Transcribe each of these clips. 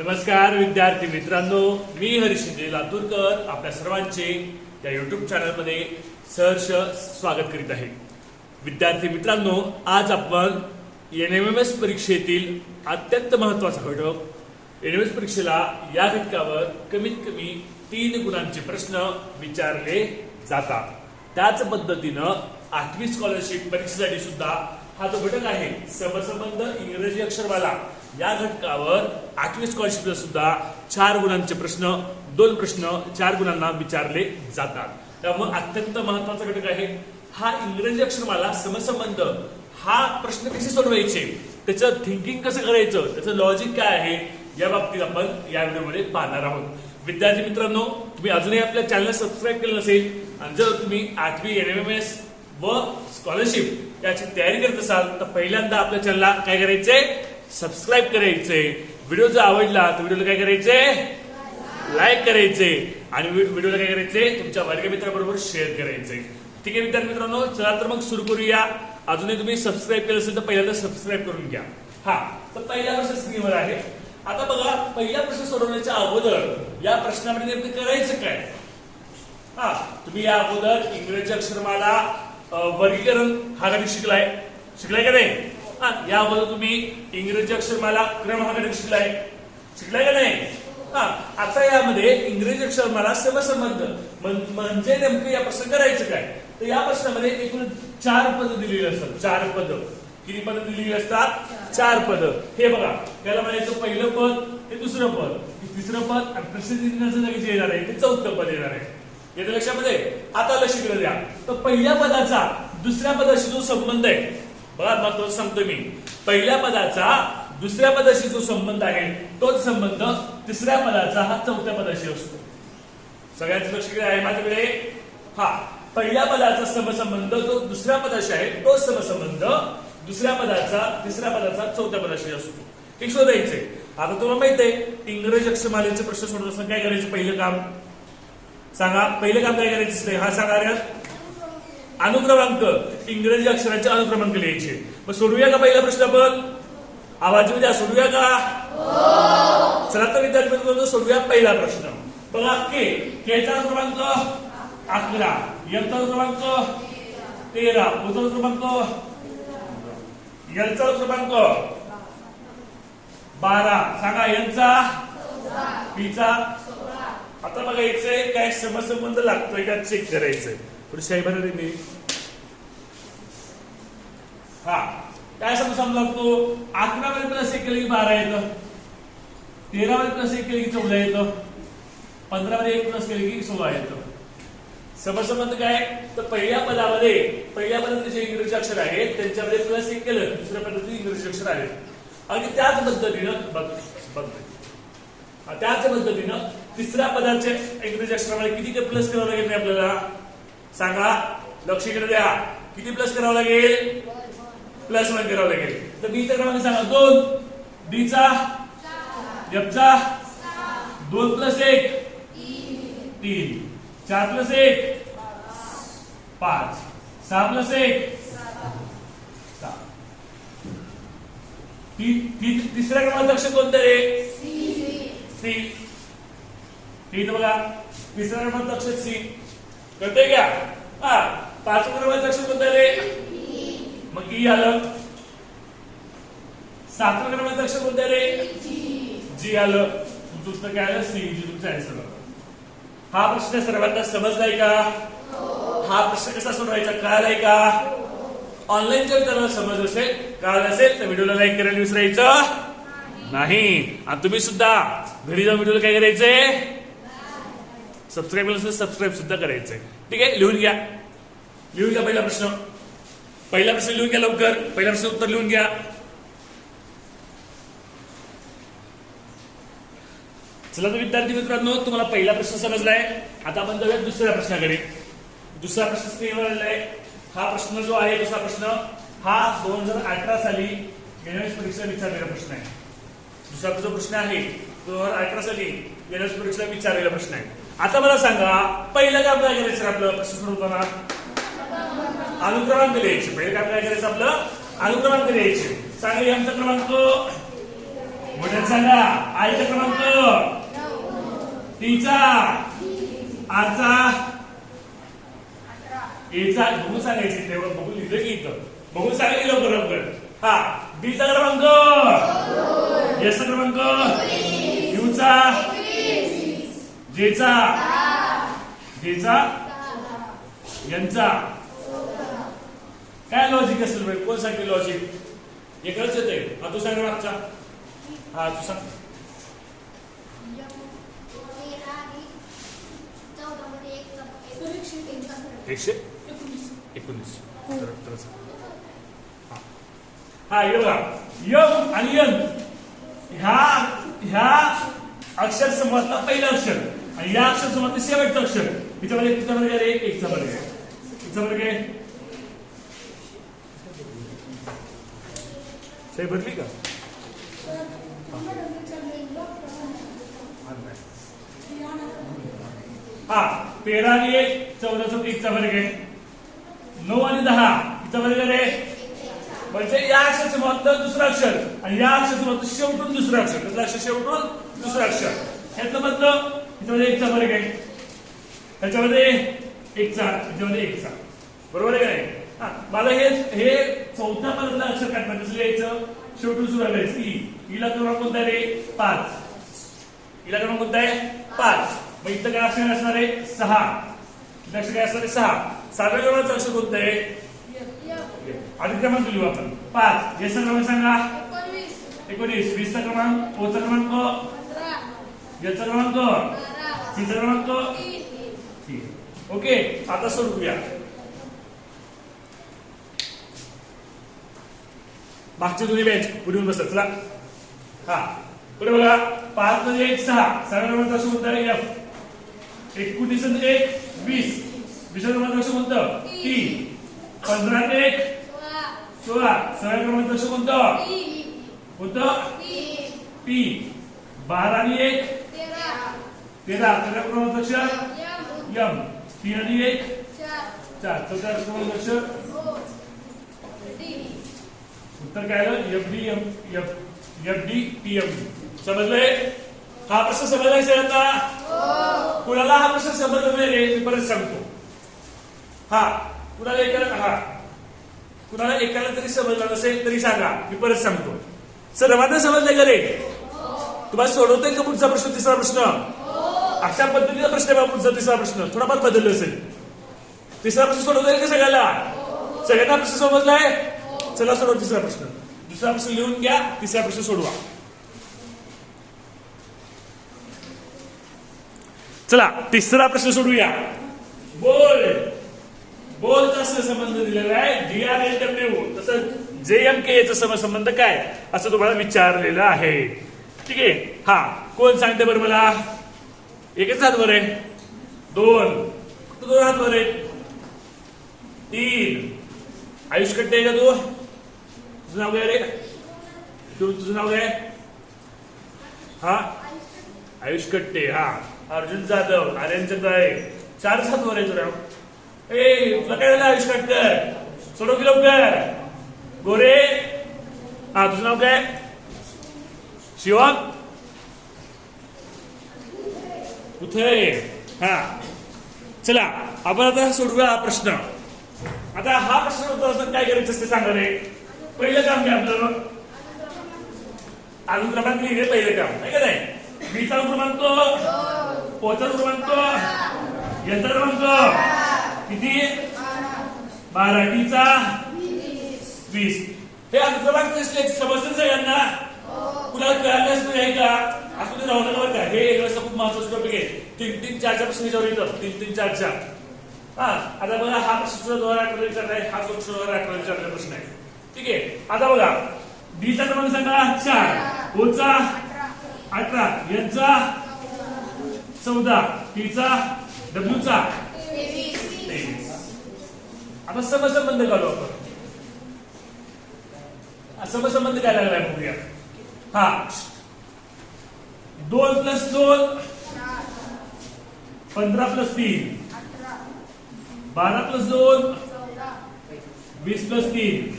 नमस्कार विद्यार्थी मित्रांनो. मी हरीश लातूरकर. आपल्या सर्वांचे या युट्यूब चॅनलमध्ये सहर्ष स्वागत करीत आहे. विद्यार्थी मित्रांनो आज आपण एन एम एम एस परीक्षेतील अत्यंत महत्त्वाचा घटक एन एम एस परीक्षेला या घटकावर कमीत कमी तीन गुणांचे प्रश्न विचारले जातात. त्याच पद्धतीनं आठवी स्कॉलरशिप परीक्षेसाठी सुद्धा हा जो घटक आहे. समसंबंध इंग्रजी अक्षरमाला या घटकावर आठवी स्कॉलरशिपला सुद्धा चार गुणांचे प्रश्न दोन प्रश्न चार गुणांना विचारले जातात. त्यामुळे अत्यंत महत्त्वाचा घटक आहे. हा इंग्रजी अक्षरमाला समसंबंध. हा प्रश्न कसे सोडवायचे? त्याचं थिंकिंग कसं करायचं? त्याचं लॉजिक काय आहे? या बाबतीत आपण या व्हिडिओमध्ये पाहणार आहोत. विद्यार्थी मित्रांनो तुम्ही अजूनही आपल्या चॅनल सबस्क्राईब केलं नसेल आणि जर तुम्ही आठवी एन एम एम एस व स्कॉलरशिप याची तयारी करत असाल तर पहिल्यांदा आपल्या चॅनलला काय करायचंय? सबस्क्राईब करायचंय व्हिडिओ जर आवडला तर व्हिडिओला काय करायचंय लाईक करायचे. आणि व्हिडिओला काय करायचे? तुमच्या वर्गमित्राबरोबर शेअर करायचे. ठीक आहे विद्यार्थी मित्रांनो चला तर मग सुरू करूया. अजूनही तुम्ही सबस्क्राईब केलं असेल तर पहिल्यांदा सबस्क्राईब करून घ्या. हा तर पहिला प्रश्न स्क्रीनवर आहे. आता बघा पहिला प्रश्न सोडवण्याच्या अगोदर या प्रश्नामध्ये नेमकं करायचं काय? हा तुम्ही या अगोदर इंग्रजी अक्षरमाला वर्गीकरण हा कधी शिकलाय? शिकलाय का नाही? या अगोदर तुम्ही इंग्रजी अक्षरमाला क्रम हा शिकलाय? शिकलाय का नाही? हा आता यामध्ये इंग्रजी अक्षरमाला समसंबंध म्हणजे नेमकं या प्रश्न करायचं काय? तर या प्रश्नामध्ये एकूण चार पद दिलेली असतात. चार पद. किती पद दिलेली असतात? चार पद. हे बघा त्याला म्हणायचं पहिलं पद हे दुसरं पद. हे तिसरं पद आणि प्रसिद्धीचं लगेच जे येणार आहे. ते चौथं पद येणार आहे. येतं लक्षामध्ये आता लक्ष द्या तर पहिल्या पदाचा दुसऱ्या पदाशी जो संबंध आहे बघा महत्वाचं सांगतो मी. पहिल्या पदाचा दुसऱ्या पदाशी जो संबंध आहे तोच संबंध तिसऱ्या पदाचा हा चौथ्या पदाशी असतो. सगळ्यांचं लक्ष आहे माझ्याकडे? हा. पहिल्या पदाचा समसंबंध जो दुसऱ्या पदाशी आहे तोच समसंबंध दुसऱ्या पदाचा तिसऱ्या पदाचा चौथ्या पदाशी असतो. हे शोधायचंय आता तुम्हाला माहीत आहे इंग्रज अक्षमालेचे प्रश्न सोडत असताना काय करायचं पहिलं काम? सांगा पहिलं काम काय करायचं हा सांगा रे. अनुक्रमांक इंग्रजी अक्षराचे अनुक्रमांक लिहायचे. मग सोडूया का पहिला प्रश्न आपण? आवाज द्या सोडूया का? चला तर विद्यार्थी सोडूया पहिला प्रश्न. बघा के केचा क्रमांक अकरा. यचा क्रमांक तेरा. उचा क्रमांक यलचा क्रमांक बारा. सांगा यांचा पीचा आता बघा बघायचंय काय समसंबंध लागतोय का चेक करायचंय? पुढे शाही रे मी. हा. काय समसंबंध लागतो? अकरा मध्ये प्लस एक केलं की बारा येतं तेरा मध्ये प्लस एक केलं की चौदा येतं पंधरा मध्ये एक प्लस केलं की सोळा येतं समसंबंध काय? तर पहिल्या पदामध्ये पहिल्या पदामध्ये जे इंग्रजी अक्षर आहेत त्यांच्यामध्ये प्लस एक केलं. दुसऱ्या पद्धतीचे इंग्रजी अक्षर आहेत. आणि त्याच पद्धतीनं बघ बघतोय हा, त्याच पद्धतीनं तिसऱ्या पदाचे इंग्रजी अक्षरामध्ये किती प्लस करावं लागेल आपल्याला? सांगा. लक्ष इकडे द्या. किती प्लस करावं लागेल? प्लस वन करावं लागेल. तर बीचा क्रमांक सांगा. दोन. डीचा एफचा दोन प्लस एक? तीन. चार प्लस एक? पाच. सहा प्लस एक? तिसऱ्या क्रमांक अक्षर कोणतं रे? सी. इथं बघा. तिसऱ्या क्रमांक अक्षर सी. कळतंय का? हा पाच क्रमांक अक्षर कोणतं रे मग ई आलं. सातव्या क्रमांक अक्षर कोणतं रे जी आलं. तुमचं उत्तर काय आलं? सी जी तुमचं आन्सर हा प्रश्न सर्वांना समजलाय का? हा प्रश्न कसा सोडवायचा? कळालाय का? ऑनलाईन जर त्याला समज असेल कळालं असेल तर व्हिडिओला लाईक करायला विसरायचं नाही. आणि तुम्ही सुद्धा घरी जाऊन व्हिडिओला काय करायचंय? सबस्क्राईब केलं असेल सबस्क्राईब सुद्धा करायचंय. ठीक आहे? लिहून घ्या. लिहून घ्या पहिला प्रश्न. पहिला प्रश्न लिहून घ्या लवकर. पहिला प्रश्न उत्तर लिहून घ्या. चला तर विद्यार्थी मित्रांनो तुम्हाला पहिला प्रश्न समजलाय. आता आपण जाऊया दुसऱ्या प्रश्नाकडे. दुसरा प्रश्न स्क्रीनवर आलेला आहे. हा प्रश्न जो आहे दुसरा प्रश्न हा दोन हजार अठरा साली गेल्या परीक्षेला विचारलेला प्रश्न आहे. दुसरा जो प्रश्न आहे दोन हजार अठरा साली गेल्या परीक्षेला विचारलेला प्रश्न आहे. आता मला सांगा पहिलं काम काय करायचं आपलं? प्रश्न सोडवताना अनुक्रमांक लिहायचे. पहिलं काम काय करायचं आपलं? अनुक्रमांक लिहायचे. सांगा यांचा क्रमांक. मोठ्यात सांगा. आईचा क्रमांक. तीचा आचा एचा. बघून सांगायचे. तेव्हा बघून लिहिलं की इथं. बघून लवकर लवकर. हा. बीचा क्रमांक. एसचा क्रमांक. युचा. जेचा जेचा यांचा. काय लॉजिक असेल बाई? कोण सांगते लॉजिक एकच येते हा तू सांग मागचा. हा तू सांग. एकशे एकोणीस. हा. हा ये बघा. यम आणि यन. ह्या ह्या अक्षर समजला पहिलं अक्षर. आणि या अक्षर समजलं शेवटचं अक्षर. त्याच्यामध्ये किती वर्ग आहे एक एकचा वर्ग आहे कितीचा वर्ग आहे सही बदली का? हा तेरा आणि एक चौदा एकचा वर्ग आहे नऊ आणि दहा किती वर्ग आहे म्हणजे या अक्षर समजलं दुसरं अक्षर. आणि या अक्षर समजलं शेवटून दुसरं अक्षर. कसलं अक्षर? शेवटून दुसरं अक्षर. ह्यातलं मधलं ह्याच्यामध्ये एकचा वर्ग आहे ह्याच्यामध्ये एकचा ह्याच्यामध्ये एकचा बरोबर आहे का नाही? हा मला हे हे चौथ्या मधलं अक्षर काढणार कसं लिहायचं शेवटून सुरू करायचं ई ईला क्रमांक कोणता रे? पाच. ईला क्रमांक कोणता आहे? पाच. मग इथं काय अक्षर असणार आहे? सहा. इथं अक्षर काय असणार आहे? सहा. सहाव्या क्रमांकाचं अक्षर कोणतं आहे? आधी क्रमांक लिहू आपण. पाच. याचा क्रमांक सांगा. एकोणीस वीसचा क्रमांक ओचा क्रमांक? याचा क्रमांक? सीचा क्रमांक. ओके आता सोडवूया मागचे दोन्ही बॅच पुढे बसत चला. हा. पुढे बघा. पाच म्हणजे एक सहा. सहा क्रमांक असं म्हणतं एफ एकोणीस एक वीस. वीस क्रमांक असं म्हणतं तीन पंधरा आणि एक. सोळा. सहा क्रमांक असं कोणतं? कोणतं? पी बारा आणि एक. तेरा तेरा क्रमांक अक्षर यम. तीन आणि एक. चार. चौदा क्रमांक अक्षर उत्तर काय आलं? F D M F F D P M समजलंय? हा प्रश्न समजलाय सगळ्यांना कुणाला हा प्रश्न समजला नाही रे? मी परत सांगतो. हा कुणाला एकाला हा. कुणाला एकाला तरी समजला नसेल तरी सांगा. मी परत सांगतो. सर्वांना समजलं का रे? तुम्हाला सोडवतोय का पुढचा प्रश्न तिसरा प्रश्न? अशा पद्धतीचा प्रश्न आहे तिसरा प्रश्न. थोडाफार बदललं असेल. तिसरा प्रश्न सोडवता का सगळ्याला? सगळ्यांना प्रश्न समजलाय? चला सोडवा तिसरा प्रश्न. दुसरा प्रश्न लिहून घ्या तिसरा प्रश्न सोडवा. चला तिसरा प्रश्न सोडूया. बोल. बोल बोलचा संबंध दिलेला आहे. डी आर एल डब्ल्यू तसं जे एम के याचा संबंध काय? असं तुम्हाला विचारलेलं आहे. ठीक आहे? हा. कोण सांगते बरं मला? एकच हात वर आहे. दोन. फक्त दोन हात वर तीन. आयुष कट्टे आहे का तू? तुझं नाव काय रे? तू तुझं नाव काय? हा? आयुष कट्टे हा. अर्जुन जाधव नारायण चंद्राळे चार सात वर आहे तुला. ए तुला काय झालं आयुष कट्टर सोडव की लवकर. गोरे. हा तुझं नाव काय? शिवम कुठे हा. चला आपण आता सोडूया हा प्रश्न. आता हा प्रश्न होतो असताना काय करायचं असते सांगा रे? पहिलं काम काय आपलं? अजून क्रमांक लिहिले पहिलं काम. नाही का नाही? बीचा क्रमांक? पोचा क्रमांक? यंत्र क्रमांक? किती? मराठीचा वीस. हे अनुक्रमांक दिसले समजतं सगळ्यांना? कुणाला कळाल्यास नाही आहे का? असं राहू नका बरं का. हे एक वेळेस खूप महत्वाचं टॉपिक आहे. तीन तीन चार चार प्रश्न याच्यावर येतं. तीन तीन चार चार. हा आता बघा हा प्रश्न सुद्धा दोन आठवडे विचारला आहे. हा प्रश्न दोन आठवडे विचारला प्रश्न आहे. ठीक आहे? आता बघा बीचा क्रमांक सांगा. चार. ओचा अठरा. यांचा? चौदा. टीचा डब्ल्यूचा? आता समसंबंध काढू आपण. समसंबंध काय लागलाय बघूया. हा. दोन प्लस दोन. पंधरा प्लस तीन. बारा प्लस दोन. वीस प्लस तीन.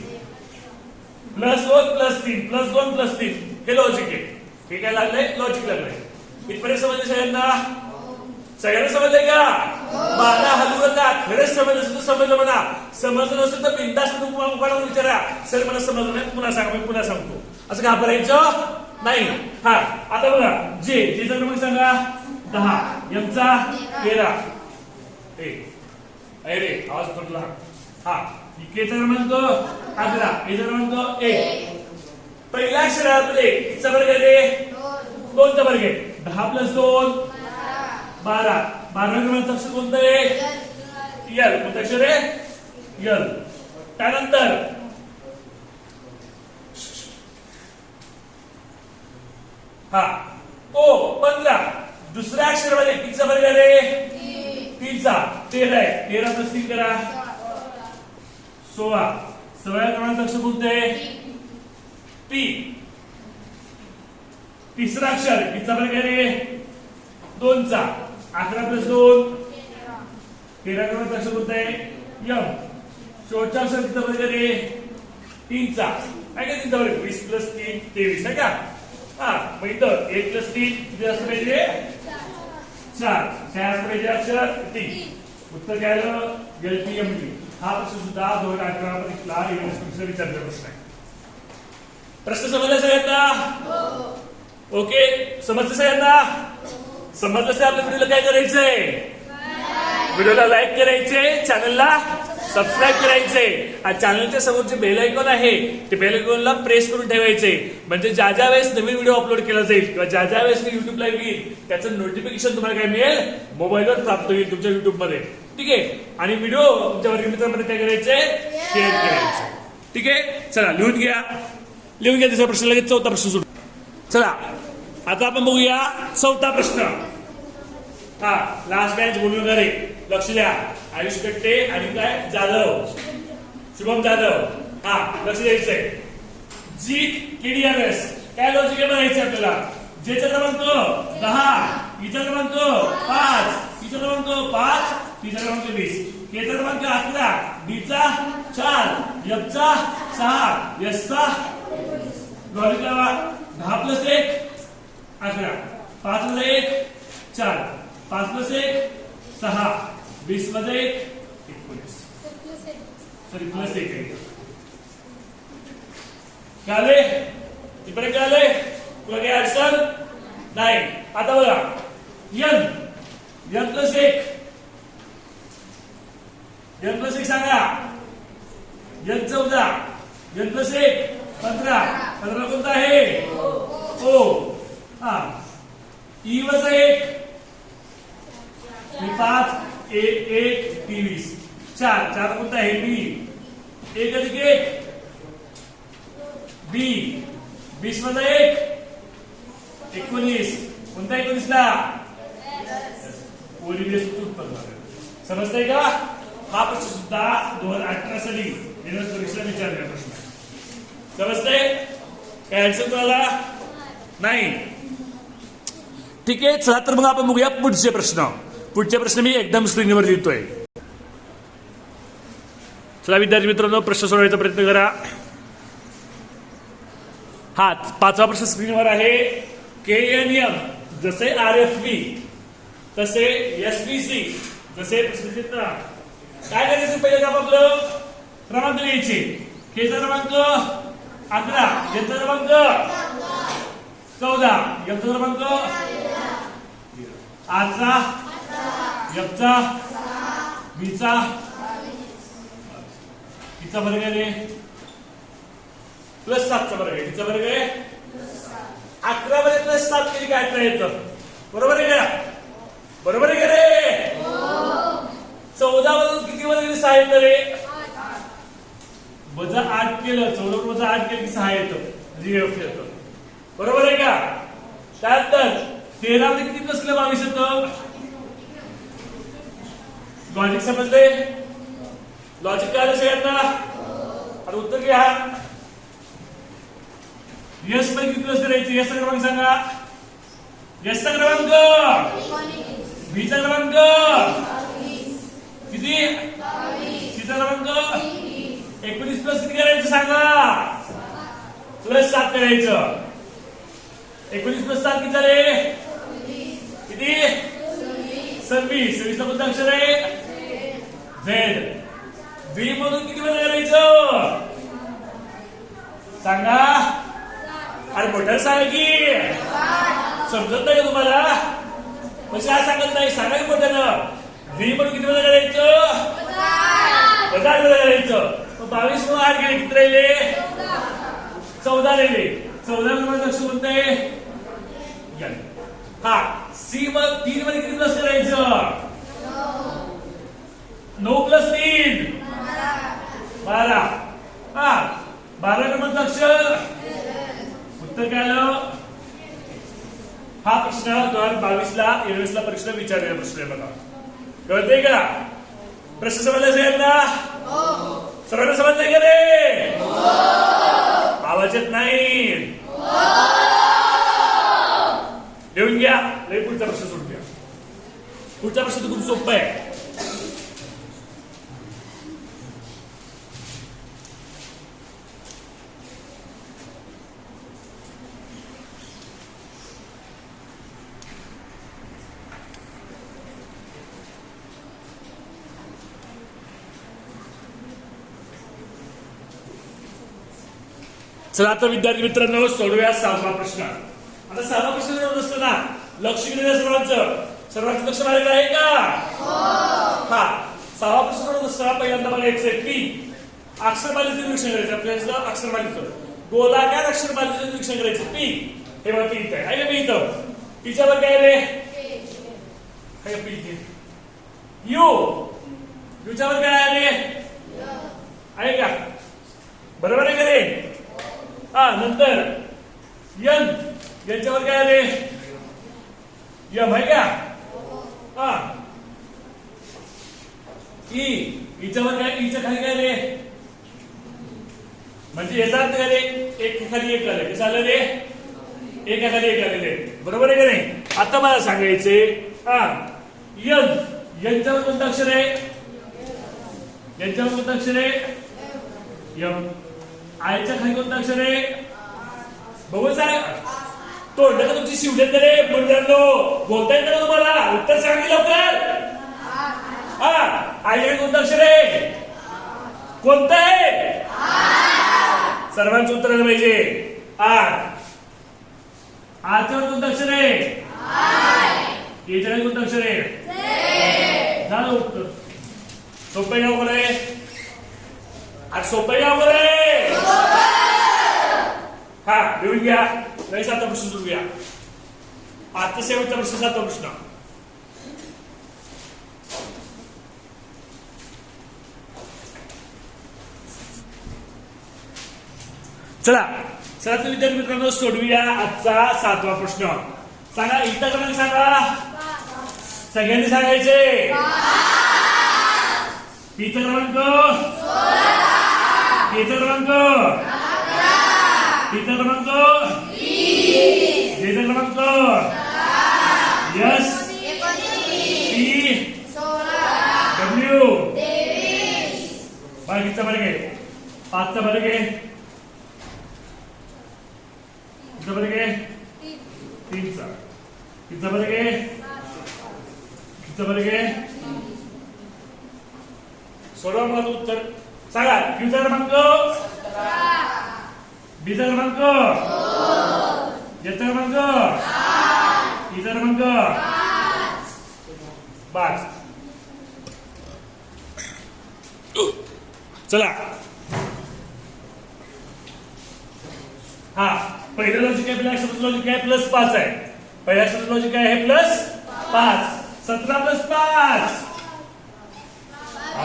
प्लस दोन प्लस तीन. प्लस दोन प्लस तीन. हे लॉजिक आहे. हे काय लागलंय? लॉजिक लागलंय. इथपर्यंत समजलं सगळ्यांना? सगळ्यांना समजलंय का? मला हलवू खरंच समजलं असेल तर समजलं म्हणा. समजलं नसेल तर बिंदास तुम्हाला विचारा सर मला समजलं नाही. पुन्हा सांग मी पुन्हा सांगतो. असं घाबरायचं? नाही. हा आता बघा. जे जेचा क्रमांक सांगा. दहा. एमचा तेरा. एक अरे आवाज पडला हा केचा क्रमांक अकरा केचा क्रमांक एक. पहिल्या अक्षरामध्ये कितीचा वर्ग आहे दोनचा वर्ग आहे? दहा प्लस दोन. बारा. बारा क्रमांकाचं अक्षर कोणतं आहे? यल कोणतं अक्षर आहे? यल त्यानंतर हा. ओ पंधरा. दुसऱ्या अक्षरामध्ये कितीचा वर्ग रे तीनचा तेरा आहे. तेरा प्लस तीन करा. सोळा. सोळा क्रमांकाचं अक्षर कोणतं आहे? तिसरा अक्षर. कितीचा वर्ग रे दोनचा अकरा प्लस दोन. तेरा क्रमांकाचं अक्षर कोणतं आहे? यम. शेवटचा अक्षर कितीचा वर्ग आहे. रे तीनचा काय का तीनचा वर्ग वीस प्लस तीन तेवीस. आहे का? हा मग इथं एक प्लस तीन किती असलं पाहिजे? चार. काय असलं पाहिजे अक्षर तीन. उत्तर काय आलं एल पी एम डी हा प्रश्न सुद्धा दोन अकरा परीक्षेला युनिव्हर्सिटीचा विचारलेला प्रश्न आहे. प्रश्न समजला सगळ्यांना? ओके. समजलं सगळ्यांना? समजलं असेल आपल्या व्हिडिओला काय करायचंय? व्हिडिओला लाईक करायचे चॅनलला सबस्क्राईब करायचे. आणि चॅनलच्या समोर जे बेल आयकॉन आहे ते बेल आयकॉनला प्रेस करून ठेवायचे. म्हणजे ज्या ज्या वेळेस नवीन व्हिडिओ अपलोड केला जाईल किंवा ज्या ज्या वेळेस मी युट्यूबला येईल त्याचं नोटिफिकेशन तुम्हाला काय मिळेल? मोबाईलवर प्राप्त होईल तुमच्या युट्यूबमध्ये ठीक आहे? आणि व्हिडिओ तुमच्या वर्गमित्रांमध्ये काय करायचे? शेअर करायचे. ठीक आहे? चला लिहून घ्या. लिहून घ्या दुसरा प्रश्न लगेच चौथा प्रश्न सुरू. चला आता आपण बघूया चौथा प्रश्न. हा लास्ट बॅच बोलून लक्ष द्या. आयुष कट्टे आणि काय? जाधव. शुभम जाधव. हा लक्ष द्यायचंय. जी केडीएमएस काय लॉजिक बनायचं आपल्याला? जेचा क्रमांक दहा हिचा क्रमांक पाच हिचा क्रमांक पाच तिचा क्रमांक वीस. केचा क्रमांक अकरा बीचा चार एफचा सहा एसचा लॉजिक लावा. दहा प्लस एक अकरा. पाच प्लस एक चार. पाच प्लस एक सहा वीसमध्ये एक एकोणीस. सॉरी प्लस एक आहे. काय आले इकडे काय आले तुला काही अडचण? नाही. आता बघा. यन. यन प्लस एक. यन प्लस एक सांगा. यन चौदा. यन प्लस एक. पंधरा. पंधरा कोणता आहे? ओ. हा. ई वजा एक. पाच एक एक तेवीस. चार चार कोणता आहे? बी. एक अधिक एक बी. वीस वजा एक. एकोणीस. कोणता एकोणीसला? ओरिबियस उत्पन्न. समजतंय का? हा प्रश्न सुद्धा दोन हजार अठरा साली युनिव्हर्सिटी परीक्षा विचारलेला प्रश्न. समजतंय? काय अडचण तुम्हाला नाही. ठीक आहे चला तर मग आपण बघूया पुढचे प्रश्न. पुढचे प्रश्न मी एकदम स्क्रीनवर लिहितोय. चला विद्यार्थी मित्रांनो प्रश्न सोडवायचा प्रयत्न करा. हा पाचवा प्रश्न स्क्रीनवर आहे. के एन एम जसे आर एफ बी तसे एस बी सी जसे काय करायचं पहिले काम आपलं? क्रमांक लिहायचे. केचा क्रमांक? अकरा. याचा क्रमांक? चौदा. याचा क्रमांक? आजचा यपचा बीचा किचा वर्ग आहे रे प्लस सातचा वर्ग आहे किचा वर्ग आहे अकरा मध्ये प्लस सात किती काय अठरा येतं बरोबर आहे का बरोबर आहे का रे चौदा मधून किती मध्ये सहा येतं रे वजा आठ केलं चौदा वजा आठ केलं की सहा येतं म्हणजे एफ येतं बरोबर आहे का त्यानंतर तेरा मध्ये किती प्लस केलं बावीस येतं लॉजिक समजले लॉजिक काय सगळ्यांना? आता उत्तर घ्या. यस पैकी किती प्लस करायचे यस क्रमांक सांगा. यस क्रमांक. बीचा क्रमांक. किती? तिचा क्रमांक. एकोणीस प्लस किती करायचं सांगा. प्लस सात करायचं. एकोणीस प्लस सात किती झाले? किती? सव्वीस. सव्वीसला कोणतं अक्षर आहे? झेड. बी मधून किती वेळा करायचं सांगा. अरे मोठ्या सांगा की. समजत नाही तुम्हाला? म्हणजे काय सांगत नाही? सांगा की मोठ्यानं. बी मधून किती वेळा करायचं वजा वेळा करायचं मग बावीस म्हणून आठ गेले किती राहिले? चौदा राहिले. चौदा क्रमांक लक्ष कोणते हा सी मग तीन मध्ये किती लक्ष करायचं नऊ प्लस तीन. बारा. हा बारा क्रमांक अक्षर. उत्तर काय आलं? हा प्रश्न दोन हजार बावीस ला एकवीस ला परीक्षेला विचारलेला प्रश्न आहे बघा. कळतंय का? प्रश्न समजला सगळ्यांना? सर्वांना समजलंय का रे आवाज येत नाही. लिहून घ्या. पुढचा प्रश्न सोडून घ्या पुढचा प्रश्न तर खूप सोपा आहे. चला आता विद्यार्थी मित्रांनो सोडूया सहावा प्रश्न. आता सहावा प्रश्न सोडवत असताना लक्ष केलेल्या सर्वांचं. सर्वांचं लक्ष माझ्याकडे आहे का? हा. सहावा प्रश्न सोडवत असताना पहिल्यांदा बघायचं पी अक्षरमालेचं निरीक्षण करायचं. आपल्याला अक्षरमालेचं. गोलाकार अक्षरमालेचं निरीक्षण करायचं. पी. हे बघा पी इथं आहे का पी इथं? पीच्यावर काय रे? पी. इथे? यू. युच्यावर काय आहे रे आहे का बरोबर आहे का रे हा नंतर यन यांच्यावर काय आले? यम आहे का? हा. ई इच्यावर काय ईच्या खाली काय रे म्हणजे याचा अर्थ काय रे एक खाली एक आले. कसं आलं रे एका खाली एक आलेले बरोबर आहे का नाही? आता मला सांगायचे हा. यन यांच्यावर कोणतं अक्षर आहे? यांच्यावर कोणतं अक्षर आहे? यम. आयच्या खाली कोणतं अक्षर आहे? बघू साहेब तोंड का तुमची शिवले रे मुलांनो बोलता येत ना तुम्हाला? उत्तर सांगितलं लवकर. हा आयच्या कोणतं अक्षर. आहे कोणतं आहे? सर्वांचं उत्तर आलं पाहिजे. आठ आजच्यावर कोणतं अक्षर. आहे याच्या कोणतं अक्षर. आहे झालं उत्तर. सोपं गाव बरं आहे? आज सोपं गाव बरं आहे? हा लिहून घ्या. नाही सातवा प्रश्न सुरूया घ्या आजचा शेवटचा प्रश्न सातवा प्रश्न चला चला तर विद्यार्थी मित्रांनो सोडवूया आजचा सातवा प्रश्न. सांगा इथं क्रमांक सांगा? सगळ्यांनी सांगायचे? पीचा क्रमांक? पीचा क्रमांक? पीचा क्रमांक? जेचा क्रमांक यस पी डब्ल्यू बाकीचा बरं घे. पाचचा बरं घे. कितीचा बरं घे. तीनचा. कितीचा बरं घे. कितीचा बरं घे. सोडवा मला उत्तर. सांगा. कितीचा क्रमांक. बीचा क्रमांक. याचा क्रमांक इतर मग पाच चला. हा पहिलं लॉजिक आहे पहिल्या शब्द लॉजिक आहे प्लस पाच आहे. पहिल्या शब्द लॉजिक आहे प्लस पाच. सतरा प्लस पाच.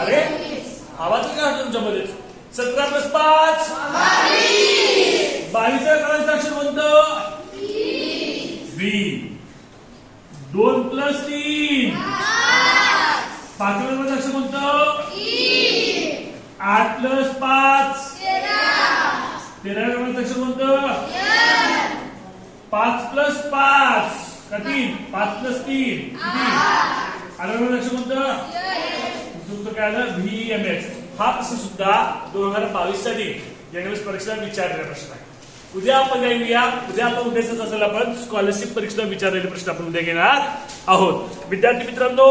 अरे आवाज काय वाटतो तुमच्यामध्ये सतरा प्लस पाच. बावीस. करायचं अक्षर म्हणतं व्ही दोन प्लस तीन पाच क्रमांक अक्षर कोणतं? आठ प्लस पाच. तेरा. अक्षर कोणतं? पाच प्लस पाच. का तीन? पाच प्लस तीन. अक्षर कोणतं? तुमचं काय आलं? व्ही एम एस हा प्रश्न सुद्धा दोन हजार बावीससाठी एनएस परीक्षेला विचारलेला प्रश्न आहे. उद्या आपण काय घेऊया उद्या आपण उद्याच असेल आपण स्कॉलरशिप परीक्षेला विचारलेले प्रश्न आपण उद्या घेणार आहोत. विद्यार्थी मित्रांनो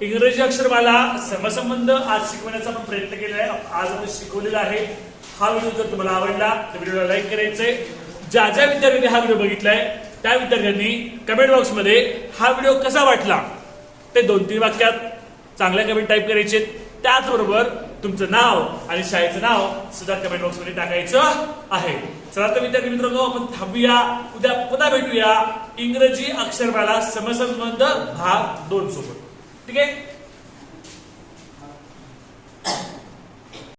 इंग्रजी अक्षरमाला समसंबंध आज शिकवण्याचा आपण प्रयत्न केलेला आहे आज आपण शिकवलेला आहे. हा व्हिडिओ जर तुम्हाला आवडला तर व्हिडिओला लाईक करायचंय. ज्या ज्या विद्यार्थ्यांनी हा व्हिडिओ बघितलाय त्या विद्यार्थ्यांनी कमेंट बॉक्समध्ये हा व्हिडिओ कसा वाटला ते दोन तीन वाक्यात चांगल्या कमेंट टाईप करायचे त्याचबरोबर तुमचं नाव आणि शाळेचं नाव सुद्धा कमेंट बॉक्समध्ये टाकायचं आहे. चला तर विद्यार्थी मित्रांनो आपण थांबूया. उद्या पुन्हा भेटूया. इंग्रजी अक्षरमाला समसंबंध भाग दोन सोबत. ठीक आहे?